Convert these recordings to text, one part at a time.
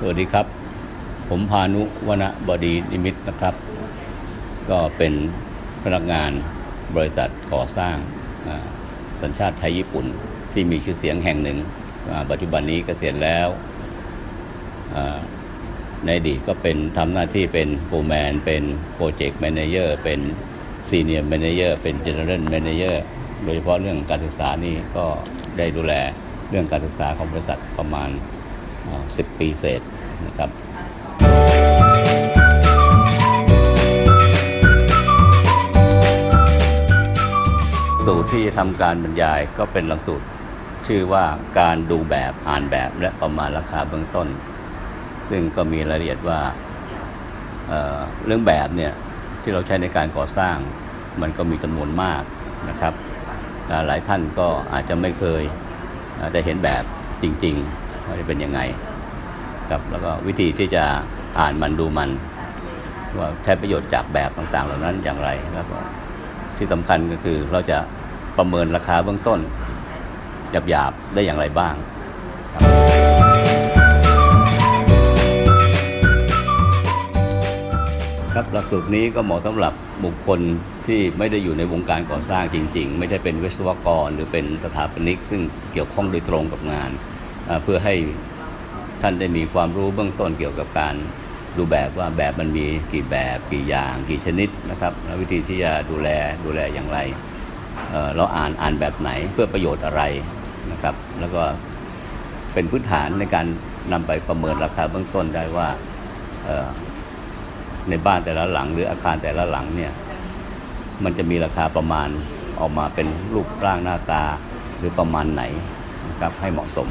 สวัสดีครับ ผมพานุวณบดีนิมิตนะครับ ก็เป็นพนักงานบริษัทก่อสร้างสัญชาติไทยญี่ปุ่นที่มีชื่อเสียงแห่งหนึ่ง ปัจจุบันนี้เกษียณแล้วในอดีตก็เป็นทำหน้าที่เป็นโฟร์แมน เป็นโปรเจกต์แมเนเจอร์เป็นซีเนียร์แมเนเจอร์เป็นเจเนอเรลแมเนเจอร์โดยเฉพาะเรื่องการศึกษานี่ก็ได้ดูแลเรื่องการศึกษาของบริษัทประมาณ 10 ปีเศษนะครับสูตรที่จะทำการบรรยายก็เป็นหลักสูตรชื่อว่าการดูแบบอ่านแบบและประมาณราคาเบื้องต้น ซึ่งก็มีรายละเอียดว่าเเรื่องแบบเนี่ยที่เราใช้ในการก่อสร้างมันก็มีจำนวนมากนะครับ หลายท่านก็อาจจะไม่เคยได้เห็นแบบจริง ๆ ว่าจะเป็นยังไงครับแล้วก็วิธีที่จะอ่านมันดูมัน ว่าใช้ประโยชน์จากแบบต่างๆ เหล่านั้นอย่างไรแล้วก็ที่สำคัญก็คือเราจะประเมินราคาเบื้องต้นหยาบๆได้อย่างไรบ้างครับหลักสูตรนี้ก็เหมาะสำหรับบุคคลที่ไม่ได้อยู่ในวงการก่อสร้างจริง ๆ ไม่ได้เป็นวิศวกร หรือเป็นสถาปนิก ซึ่งเกี่ยวข้องโดยตรงกับงาน เพื่อให้ท่านได้มีความรู้เบื้องต้นเกี่ยวกับการดูแบบว่าแบบมันมีกี่แบบกี่อย่างกี่ชนิดนะครับแล้ววิธีที่จะดูแลดูแลอย่างไรเเราอ่านอ่านแบบไหนเพื่อประโยชน์อะไรนะครับ แล้วก็เป็นพื้นฐานในการนำไปประเมินราคาเบื้องต้นได้ว่าในบ้านแต่ละหลัง หรืออาคารแต่ละหลังเนี่ยมันจะมีราคาประมาณออกมาเป็นรูปร่างหน้าตาหรือประมาณไหนนะครับให้เหมาะสม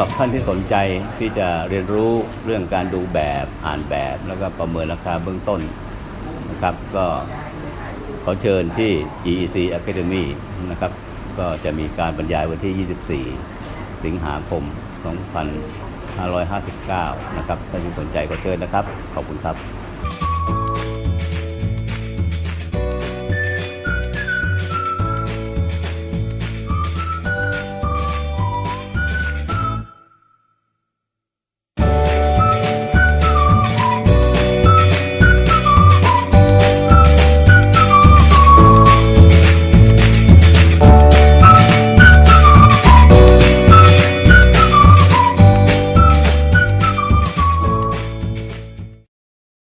หรับท่านที่สนใจที่จะเรียนรู้เรื่องการดูแบบอ่านแบบ แล้วก็ประเมินราคาเบื้องต้นนะครับ ก็ขอเชิญที่ EEC Academy นะครับ ก็จะมีการบรรยายวันที่ 24 สิงหาคม 2559 นะครับถ้ามีสนใจก็เชิญนะครับ ขอบคุณครับ